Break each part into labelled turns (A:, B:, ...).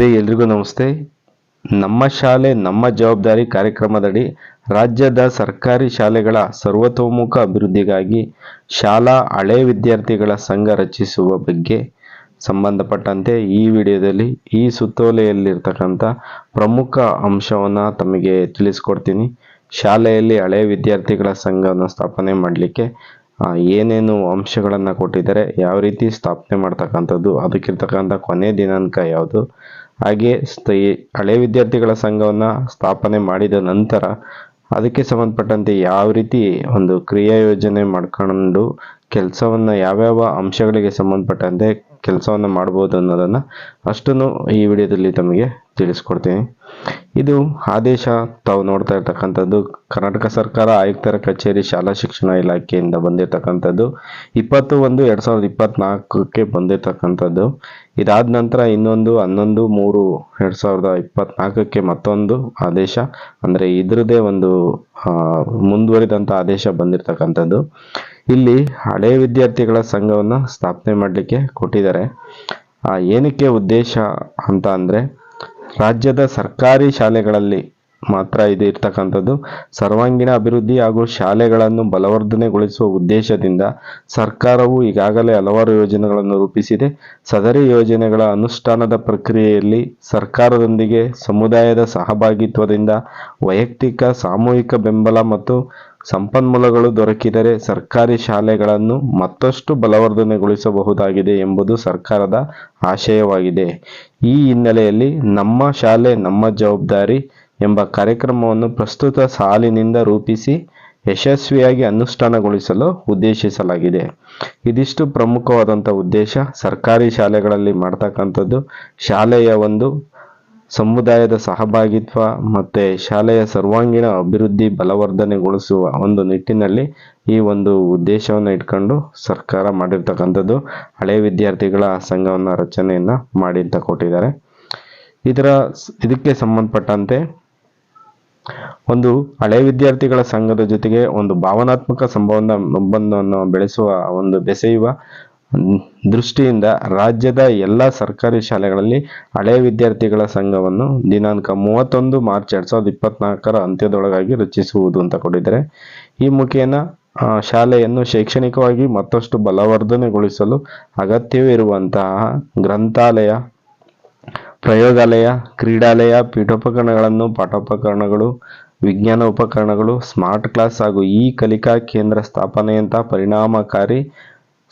A: ಸ್ನೇಹಿತರೆ ಎಲ್ರಿಗೂ ನಮಸ್ತೆ. ನಮ್ಮ ಶಾಲೆ, ನಮ್ಮ ಜವಾಬ್ದಾರಿ ಕಾರ್ಯಕ್ರಮದಡಿ ರಾಜ್ಯದ ಸರ್ಕಾರಿ ಶಾಲೆಗಳ ಸರ್ವತೋಮುಖ ಅಭಿವೃದ್ಧಿಗಾಗಿ ಶಾಲಾ ಹಳೆ ವಿದ್ಯಾರ್ಥಿಗಳ ಸಂಘ ರಚಿಸುವ ಬಗ್ಗೆ ಸಂಬಂಧಪಟ್ಟಂತೆ ಈ ವಿಡಿಯೋದಲ್ಲಿ ಈ ಸುತ್ತೋಲೆಯಲ್ಲಿರ್ತಕ್ಕಂಥ ಪ್ರಮುಖ ಅಂಶವನ್ನು ತಮಗೆ ತಿಳಿಸ್ಕೊಡ್ತೀನಿ. ಶಾಲೆಯಲ್ಲಿ ಹಳೆ ವಿದ್ಯಾರ್ಥಿಗಳ ಸಂಘವನ್ನು ಸ್ಥಾಪನೆ ಮಾಡಲಿಕ್ಕೆ ಏನೇನು ಅಂಶಗಳನ್ನು ಕೊಟ್ಟಿದ್ದಾರೆ, ಯಾವ ರೀತಿ ಸ್ಥಾಪನೆ ಮಾಡ್ತಕ್ಕಂಥದ್ದು, ಅದಕ್ಕಿರ್ತಕ್ಕಂಥ ಕೊನೆ ದಿನಾಂಕ ಯಾವುದು ಹಾಗೆ ಹಳೆ ವಿದ್ಯಾರ್ಥಿಗಳ ಸಂಘವನ್ನು ಸ್ಥಾಪನೆ ಮಾಡಿದ ನಂತರ ಅದಕ್ಕೆ ಸಂಬಂಧಪಟ್ಟಂತೆ ಯಾವ ರೀತಿ ಒಂದು ಕ್ರಿಯಾ ಯೋಜನೆ ಮಾಡ್ಕೊಂಡು ಕೆಲಸವನ್ನು ಯಾವ್ಯಾವ ಅಂಶಗಳಿಗೆ ಸಂಬಂಧಪಟ್ಟಂತೆ ಕೆಲಸವನ್ನು ಮಾಡ್ಬೋದು ಅನ್ನೋದನ್ನು ಅಷ್ಟನ್ನು ಈ ವಿಡಿಯೋದಲ್ಲಿ ತಮಗೆ ತಿಳಿಸ್ಕೊಡ್ತೀನಿ. ಇದು ಆದೇಶ ತಾವು ನೋಡ್ತಾ ಇರ್ತಕ್ಕಂಥದ್ದು. ಕರ್ನಾಟಕ ಸರ್ಕಾರ ಆಯುಕ್ತರ ಕಚೇರಿ ಶಾಲಾ ಶಿಕ್ಷಣ ಇಲಾಖೆಯಿಂದ ಬಂದಿರತಕ್ಕಂಥದ್ದು. ಇಪ್ಪತ್ತು ಒಂದು ಎರಡು ಸಾವಿರದ ಇಪ್ಪತ್ನಾಲ್ಕಕ್ಕೆ ಬಂದಿರತಕ್ಕಂಥದ್ದು. ಇದಾದ ನಂತರ ಇನ್ನೊಂದು, ಹನ್ನೊಂದು, ಮೂರು ಎರಡು ಸಾವಿರದ ಇಪ್ಪತ್ನಾಲ್ಕಕ್ಕೆ ಮತ್ತೊಂದು ಆದೇಶ. ಅಂದರೆ ಇದರದೇ ಒಂದು ಮುಂದುವರಿದಂಥ ಆದೇಶ ಬಂದಿರತಕ್ಕಂಥದ್ದು. ಇಲ್ಲಿ ಹಳೆ ವಿದ್ಯಾರ್ಥಿಗಳ ಸಂಘವನ್ನು ಸ್ಥಾಪನೆ ಮಾಡಲಿಕ್ಕೆ ಕೊಟ್ಟಿದ್ದಾರೆ. ಏನಕ್ಕೆ ಉದ್ದೇಶ ಅಂತ ಅಂದರೆ ರಾಜ್ಯದ ಸರ್ಕಾರಿ ಶಾಲೆಗಳಲ್ಲಿ ಮಾತ್ರ ಇದು ಇರ್ತಕ್ಕಂಥದ್ದು. ಸರ್ವಾಂಗೀಣ ಅಭಿವೃದ್ಧಿ ಹಾಗೂ ಶಾಲೆಗಳನ್ನು ಬಲವರ್ಧನೆಗೊಳಿಸುವ ಉದ್ದೇಶದಿಂದ ಸರ್ಕಾರವು ಈಗಾಗಲೇ ಹಲವಾರು ಯೋಜನೆಗಳನ್ನು ರೂಪಿಸಿದೆ. ಸದರಿ ಯೋಜನೆಗಳ ಅನುಷ್ಠಾನದ ಪ್ರಕ್ರಿಯೆಯಲ್ಲಿ ಸರ್ಕಾರದೊಂದಿಗೆ ಸಮುದಾಯದ ಸಹಭಾಗಿತ್ವದಿಂದ ವೈಯಕ್ತಿಕ, ಸಾಮೂಹಿಕ ಬೆಂಬಲ ಮತ್ತು ಸಂಪನ್ಮೂಲಗಳು ದೊರಕಿದರೆ ಸರ್ಕಾರಿ ಶಾಲೆಗಳನ್ನು ಮತ್ತಷ್ಟು ಬಲವರ್ಧನೆಗೊಳಿಸಬಹುದಾಗಿದೆ ಎಂಬುದು ಸರ್ಕಾರದ ಆಶಯವಾಗಿದೆ. ಈ ಹಿನ್ನೆಲೆಯಲ್ಲಿ ನಮ್ಮ ಶಾಲೆ, ನಮ್ಮ ಜವಾಬ್ದಾರಿ ಎಂಬ ಕಾರ್ಯಕ್ರಮವನ್ನು ಪ್ರಸ್ತುತ ಸಾಲಿನಿಂದ ರೂಪಿಸಿ ಯಶಸ್ವಿಯಾಗಿ ಅನುಷ್ಠಾನಗೊಳಿಸಲು ಉದ್ದೇಶಿಸಲಾಗಿದೆ. ಇದಿಷ್ಟು ಪ್ರಮುಖವಾದಂಥ ಉದ್ದೇಶ. ಸರ್ಕಾರಿ ಶಾಲೆಗಳಲ್ಲಿ ಮಾಡ್ತಕ್ಕಂಥದ್ದು ಶಾಲೆಯ ಒಂದು ಸಮುದಾಯದ ಸಹಭಾಗಿತ್ವ ಮತ್ತು ಶಾಲೆಯ ಸರ್ವಾಂಗೀಣ ಅಭಿವೃದ್ಧಿ ಬಲವರ್ಧನೆಗೊಳಿಸುವ ಒಂದು ನಿಟ್ಟಿನಲ್ಲಿ ಈ ಒಂದು ಉದ್ದೇಶವನ್ನು ಇಟ್ಕೊಂಡು ಸರ್ಕಾರ ಮಾಡಿರ್ತಕ್ಕಂಥದ್ದು ಹಳೆ ವಿದ್ಯಾರ್ಥಿಗಳ ಸಂಘವನ್ನು ರಚನೆಯನ್ನು ಮಾಡಿ ಅಂತ ಕೊಟ್ಟಿದ್ದಾರೆ. ಇದರ ಇದಕ್ಕೆ ಸಂಬಂಧಪಟ್ಟಂತೆ ಒಂದು ಹಳೆ ವಿದ್ಯಾರ್ಥಿಗಳ ಸಂಘದ ಜೊತೆಗೆ ಒಂದು ಭಾವನಾತ್ಮಕ ಸಂಬಂಧ, ಸಂಬಂಧವನ್ನು ಬೆಳೆಸುವ ಒಂದು ಬೆಸೆಯುವ ದೃಷ್ಟಿಯಿಂದ ರಾಜ್ಯದ ಎಲ್ಲ ಸರ್ಕಾರಿ ಶಾಲೆಗಳಲ್ಲಿ ಹಳೆ ವಿದ್ಯಾರ್ಥಿಗಳ ಸಂಘವನ್ನು ದಿನಾಂಕ ಮೂವತ್ತೊಂದು ಮಾರ್ಚ್ ಎರಡ್ ಸಾವಿರದ ಇಪ್ಪತ್ನಾಲ್ಕರ ಅಂತ್ಯದೊಳಗಾಗಿ ರಚಿಸುವುದು ಅಂತ ಕೊಟ್ಟಿದ್ದಾರೆ. ಈ ಮುಖೇನ ಶಾಲೆಯನ್ನು ಶೈಕ್ಷಣಿಕವಾಗಿ ಮತ್ತಷ್ಟು ಬಲವರ್ಧನೆಗೊಳಿಸಲು ಅಗತ್ಯವಿರುವಂತಹ ಗ್ರಂಥಾಲಯ ಪ್ರಯೋಗಾಲಯ, ಕ್ರೀಡಾಲಯ, ಪೀಠೋಪಕರಣಗಳನ್ನು, ಪಾಠೋಪಕರಣಗಳು, ವಿಜ್ಞಾನ ಉಪಕರಣಗಳು, ಸ್ಮಾರ್ಟ್ ಕ್ಲಾಸ್ ಹಾಗೂ ಈ ಕಲಿಕಾ ಕೇಂದ್ರ ಸ್ಥಾಪನೆಯಂತಹ ಪರಿಣಾಮಕಾರಿ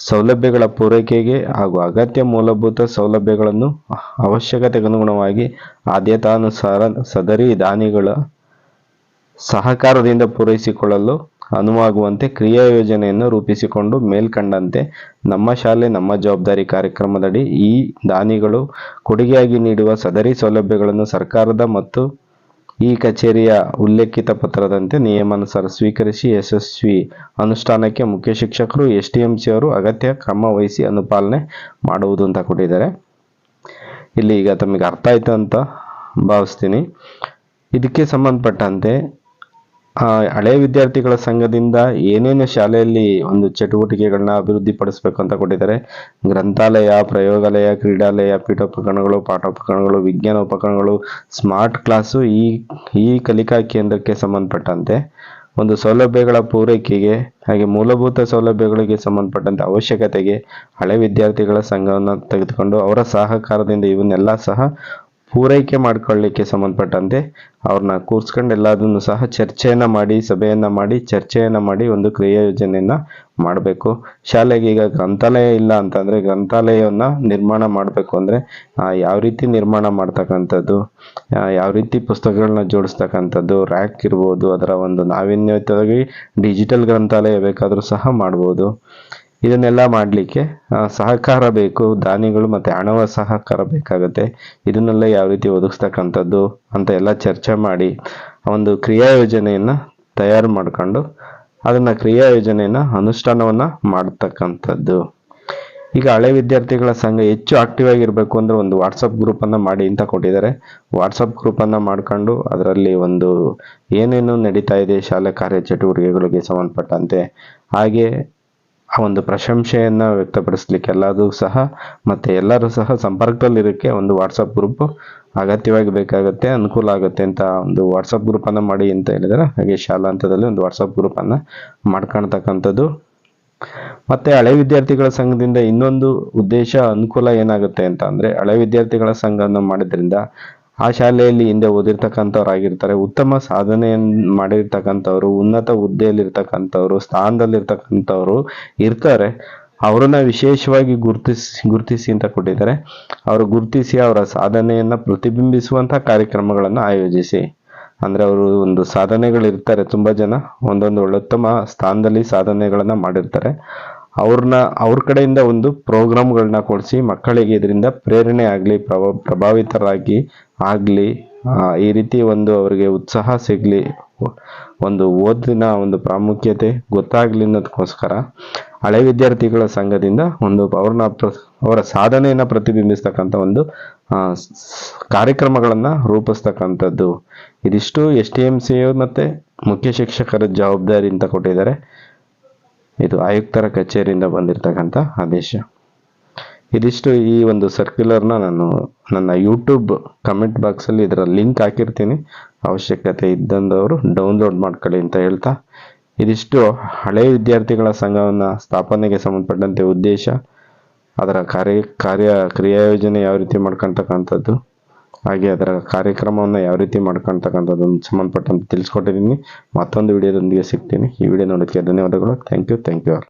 A: ಸೌಲಭ್ಯಗಳ ಪೂರೈಕೆಗೆ ಹಾಗೂ ಅಗತ್ಯ ಮೂಲಭೂತ ಸೌಲಭ್ಯಗಳನ್ನು ಅವಶ್ಯಕತೆಗನುಗುಣವಾಗಿ ಆದ್ಯತಾನುಸಾರ ಸದರಿ ದಾನಿಗಳ ಸಹಕಾರದಿಂದ ಪೂರೈಸಿಕೊಳ್ಳಲು ಅನುವಾಗುವಂತೆ ಕ್ರಿಯಾ ಯೋಜನೆಯನ್ನು ರೂಪಿಸಿಕೊಂಡು ಮೇಲ್ಕಂಡಂತೆ ನಮ್ಮ ಶಾಲೆ, ನಮ್ಮ ಜವಾಬ್ದಾರಿ ಕಾರ್ಯಕ್ರಮದಡಿ ಈ ದಾನಿಗಳು ಕೊಡುಗೆಯಾಗಿ ನೀಡುವ ಸದರಿ ಸೌಲಭ್ಯಗಳನ್ನು ಸರ್ಕಾರದ ಮತ್ತು ಈ ಕಚೇರಿಯ ಉಲ್ಲೇಖಿತ ಪತ್ರದಂತೆ ನಿಯಮಾನುಸಾರ ಸ್ವೀಕರಿಸಿ ಯಶಸ್ವಿ ಅನುಷ್ಠಾನಕ್ಕೆ ಮುಖ್ಯ ಶಿಕ್ಷಕರು ಎಸ್ ಟಿ ಎಂ ಸಿ ಅವರು ಅಗತ್ಯ ಕ್ರಮ ವಹಿಸಿ ಅನುಪಾಲನೆ ಮಾಡುವುದು ಅಂತ ಕೊಟ್ಟಿದ್ದಾರೆ. ಇಲ್ಲಿ ಈಗ ತಮಗೆ ಅರ್ಥ ಆಯಿತು ಅಂತ ಭಾವಿಸ್ತೀನಿ. ಇದಕ್ಕೆ ಸಂಬಂಧಪಟ್ಟಂತೆ ಹಳೆ ವಿದ್ಯಾರ್ಥಿಗಳ ಸಂಘದಿಂದ ಏನೇನು ಶಾಲೆಯಲ್ಲಿ ಒಂದು ಚಟುವಟಿಕೆಗಳನ್ನ ಅಭಿವೃದ್ಧಿಪಡಿಸಬೇಕು ಅಂತ ಕೊಟ್ಟಿದ್ದಾರೆ. ಗ್ರಂಥಾಲಯ, ಪ್ರಯೋಗಾಲಯ, ಕ್ರೀಡಾಲಯ, ಪೀಠೋಪಕರಣಗಳು, ಪಾಠೋಪಕರಣಗಳು ವಿಜ್ಞಾನ ಉಪಕರಣಗಳು ಸ್ಮಾರ್ಟ್ ಕ್ಲಾಸು ಈ ಈ ಕಲಿಕಾ ಕೇಂದ್ರಕ್ಕೆ ಸಂಬಂಧಪಟ್ಟಂತೆ. ಒಂದು ಸೌಲಭ್ಯಗಳ ಪೂರೈಕೆಗೆ ಹಾಗೆ ಮೂಲಭೂತ ಸೌಲಭ್ಯಗಳಿಗೆ ಸಂಬಂಧಪಟ್ಟಂತೆ ಅವಶ್ಯಕತೆಗೆ ಹಳೆ ವಿದ್ಯಾರ್ಥಿಗಳ ಸಂಘವನ್ನು ತೆಗೆದುಕೊಂಡು ಅವರ ಸಹಕಾರದಿಂದ ಇವನ್ನೆಲ್ಲ ಸಹ ಪೂರೈಕೆ ಮಾಡ್ಕೊಳ್ಳಿಕ್ಕೆ ಸಂಬಂಧಪಟ್ಟಂತೆ ಅವ್ರನ್ನ ಕೂರ್ಸ್ಕೊಂಡು ಎಲ್ಲದನ್ನು ಸಹ ಚರ್ಚೆಯನ್ನು ಮಾಡಿ, ಸಭೆಯನ್ನು ಮಾಡಿ, ಚರ್ಚೆಯನ್ನು ಮಾಡಿ ಒಂದು ಕ್ರಿಯಾ ಯೋಜನೆಯನ್ನ ಮಾಡಬೇಕು. ಶಾಲೆಗೆ ಈಗ ಗ್ರಂಥಾಲಯ ಇಲ್ಲ ಅಂತಂದರೆ ಗ್ರಂಥಾಲಯವನ್ನು ನಿರ್ಮಾಣ ಮಾಡಬೇಕು ಅಂದರೆ ಯಾವ ರೀತಿ ನಿರ್ಮಾಣ ಮಾಡ್ತಕ್ಕಂಥದ್ದು ಯಾವ ರೀತಿ ಪುಸ್ತಕಗಳನ್ನ ಜೋಡಿಸ್ತಕ್ಕಂಥದ್ದು, ರ್ಯಾಕ್ ಇರ್ಬೋದು, ಅದರ ಒಂದು ನಾವೀನ್ಯತವಾಗಿ ಡಿಜಿಟಲ್ ಗ್ರಂಥಾಲಯ ಬೇಕಾದರೂ ಸಹ ಮಾಡ್ಬೋದು. ಇದನ್ನೆಲ್ಲ ಮಾಡಲಿಕ್ಕೆ ಸಹಕಾರ ಬೇಕು ದಾನಿಗಳು ಮತ್ತು ಹಣವ ಸಹಕಾರ ಬೇಕಾಗುತ್ತೆ ಇದನ್ನೆಲ್ಲ ಯಾವ ರೀತಿ ಒದಗಿಸ್ತಕ್ಕಂಥದ್ದು ಅಂತ ಎಲ್ಲ ಚರ್ಚೆ ಮಾಡಿ ಒಂದು ಕ್ರಿಯಾ ಯೋಜನೆಯನ್ನು ತಯಾರು ಮಾಡ್ಕೊಂಡು ಅದನ್ನು ಕ್ರಿಯಾ ಯೋಜನೆಯನ್ನು ಅನುಷ್ಠಾನವನ್ನು ಮಾಡ್ತಕ್ಕಂಥದ್ದು. ಈಗ ಹಳೆ ವಿದ್ಯಾರ್ಥಿಗಳ ಸಂಘ ಹೆಚ್ಚು ಆಕ್ಟಿವ್ ಆಗಿರಬೇಕು ಅಂದರೆ ಒಂದು ವಾಟ್ಸಪ್ ಗ್ರೂಪನ್ನು ಮಾಡಿ ಅಂತ ಕೊಟ್ಟಿದ್ದಾರೆ. ವಾಟ್ಸಪ್ ಗ್ರೂಪನ್ನು ಮಾಡ್ಕೊಂಡು ಅದರಲ್ಲಿ ಒಂದು ಏನೇನು ನಡೀತಾ ಇದೆ, ಶಾಲೆ ಕಾರ್ಯ ಚಟುವಟಿಕೆಗಳಿಗೆ ಸಂಬಂಧಪಟ್ಟಂತೆ. ಹಾಗೆ ಆ ಒಂದು ಪ್ರಶಂಸೆಯನ್ನು ವ್ಯಕ್ತಪಡಿಸ್ಲಿಕ್ಕೆ ಎಲ್ಲದೂ ಸಹ ಮತ್ತೆ ಎಲ್ಲರೂ ಸಹ ಸಂಪರ್ಕದಲ್ಲಿರೋಕ್ಕೆ ಒಂದು ವಾಟ್ಸಪ್ ಗ್ರೂಪ್ ಅಗತ್ಯವಾಗಿ ಬೇಕಾಗುತ್ತೆ, ಅನುಕೂಲ ಆಗುತ್ತೆ ಅಂತ ಒಂದು ವಾಟ್ಸಪ್ ಗ್ರೂಪನ್ನು ಮಾಡಿ ಅಂತ ಹೇಳಿದರೆ. ಹಾಗೆ ಶಾಲಾ ಹಂತದಲ್ಲಿ ಒಂದು ವಾಟ್ಸಪ್ ಗ್ರೂಪನ್ನು ಮಾಡ್ಕೊಳ್ತಕ್ಕಂಥದ್ದು. ಮತ್ತೆ ಹಳೆ ವಿದ್ಯಾರ್ಥಿಗಳ ಸಂಘದಿಂದ ಇನ್ನೊಂದು ಉದ್ದೇಶ ಅನುಕೂಲ ಏನಾಗುತ್ತೆ ಅಂತ ಅಂದ್ರೆ ಹಳೆ ವಿದ್ಯಾರ್ಥಿಗಳ ಸಂಘವನ್ನು ಮಾಡಿದ್ರಿಂದ ಆ ಶಾಲೆಯಲ್ಲಿ ಹಿಂದೆ ಓದಿರ್ತಕ್ಕಂಥವ್ರು ಆಗಿರ್ತಾರೆ ಉತ್ತಮ ಸಾಧನೆಯನ್ನು ಮಾಡಿರ್ತಕ್ಕಂಥವ್ರು, ಉನ್ನತ ಹುದ್ದೆಯಲ್ಲಿರ್ತಕ್ಕಂಥವ್ರು, ಸ್ಥಾನದಲ್ಲಿರ್ತಕ್ಕಂಥವ್ರು ಇರ್ತಾರೆ. ಅವರನ್ನ ವಿಶೇಷವಾಗಿ ಗುರುತಿಸಿ ಗುರುತಿಸಿ ಅಂತ ಕೊಟ್ಟಿದ್ದಾರೆ. ಅವರು ಗುರುತಿಸಿ ಅವರ ಸಾಧನೆಯನ್ನ ಪ್ರತಿಬಿಂಬಿಸುವಂಥ ಕಾರ್ಯಕ್ರಮಗಳನ್ನು ಆಯೋಜಿಸಿ. ಅಂದ್ರೆ ಅವರು ಒಂದು ಸಾಧನೆಗಳಿರ್ತಾರೆ. ತುಂಬಾ ಜನ ಒಂದೊಂದು ಉತ್ತಮ ಸ್ಥಾನದಲ್ಲಿ ಸಾಧನೆಗಳನ್ನ ಮಾಡಿರ್ತಾರೆ. ಅವ್ರನ್ನ ಅವ್ರ ಕಡೆಯಿಂದ ಒಂದು ಪ್ರೋಗ್ರಾಮ್ಗಳನ್ನ ಕೊಡಿಸಿ, ಮಕ್ಕಳಿಗೆ ಇದರಿಂದ ಪ್ರೇರಣೆ ಆಗಲಿ, ಪ್ರಭಾ, ಪ್ರಭಾವಿತರಾಗಿ ಆಗಲಿ ಈ ರೀತಿ ಒಂದು ಅವರಿಗೆ ಉತ್ಸಾಹ ಸಿಗಲಿ, ಒಂದು ಓದಿನ ಒಂದು ಪ್ರಾಮುಖ್ಯತೆ ಗೊತ್ತಾಗಲಿ ಅನ್ನೋದಕ್ಕೋಸ್ಕರ ಹಳೆ ವಿದ್ಯಾರ್ಥಿಗಳ ಸಂಘದಿಂದ ಒಂದು ಅವ್ರನ್ನ ಅವರ ಸಾಧನೆಯನ್ನು ಪ್ರತಿಬಿಂಬಿಸ್ತಕ್ಕಂಥ ಒಂದು ಕಾರ್ಯಕ್ರಮಗಳನ್ನ ರೂಪಿಸ್ತಕ್ಕಂಥದ್ದು. ಇದಿಷ್ಟು ಎಸ್ ಟಿ ಎಂ ಸಿ ಮತ್ತು ಮುಖ್ಯ ಶಿಕ್ಷಕರ ಜವಾಬ್ದಾರಿ ಅಂತ ಕೊಟ್ಟಿದ್ದಾರೆ. ಇದು ಆಯುಕ್ತರ ಕಚೇರಿಯಿಂದ ಬಂದಿರತಕ್ಕಂಥ ಆದೇಶ. ಇದಿಷ್ಟು ಈ ಒಂದು ಸರ್ಕ್ಯುಲರ್ನ ನಾನು ನನ್ನ ಯೂಟ್ಯೂಬ್ ಕಮೆಂಟ್ ಬಾಕ್ಸಲ್ಲಿ ಇದರ ಲಿಂಕ್ ಹಾಕಿರ್ತೀನಿ. ಅವಶ್ಯಕತೆ ಇದ್ದಂದವರು ಡೌನ್ಲೋಡ್ ಮಾಡ್ಕೊಳ್ಳಿ ಅಂತ ಹೇಳ್ತಾ. ಇದಿಷ್ಟು ಹಳೆ ವಿದ್ಯಾರ್ಥಿಗಳ ಸಂಘವನ್ನು ಸ್ಥಾಪನೆಗೆ ಸಂಬಂಧಪಟ್ಟಂತೆ ಉದ್ದೇಶ, ಅದರ ಕಾರ್ಯ ಕಾರ್ಯ ಕ್ರಿಯಾಯೋಜನೆ ಯಾವ ರೀತಿ ಮಾಡ್ಕೊಳ್ತಕ್ಕಂಥದ್ದು ಹಾಗೆ ಅದರ ಕಾರ್ಯಕ್ರಮವನ್ನು ಯಾವ ರೀತಿ ಮಾಡ್ಕೊಳ್ತಕ್ಕಂಥದ್ದನ್ನು ಸಂಬಂಧಪಟ್ಟಂತೆ ತಿಳಿಸ್ಕೊಟ್ಟಿದ್ದೀನಿ. ಮತ್ತೊಂದು ವಿಡಿಯೋದೊಂದಿಗೆ ಸಿಗ್ತೀನಿ. ಈ ವಿಡಿಯೋ ನೋಡೋಕ್ಕೆ ಧನ್ಯವಾದಗಳು. Thank you thank you all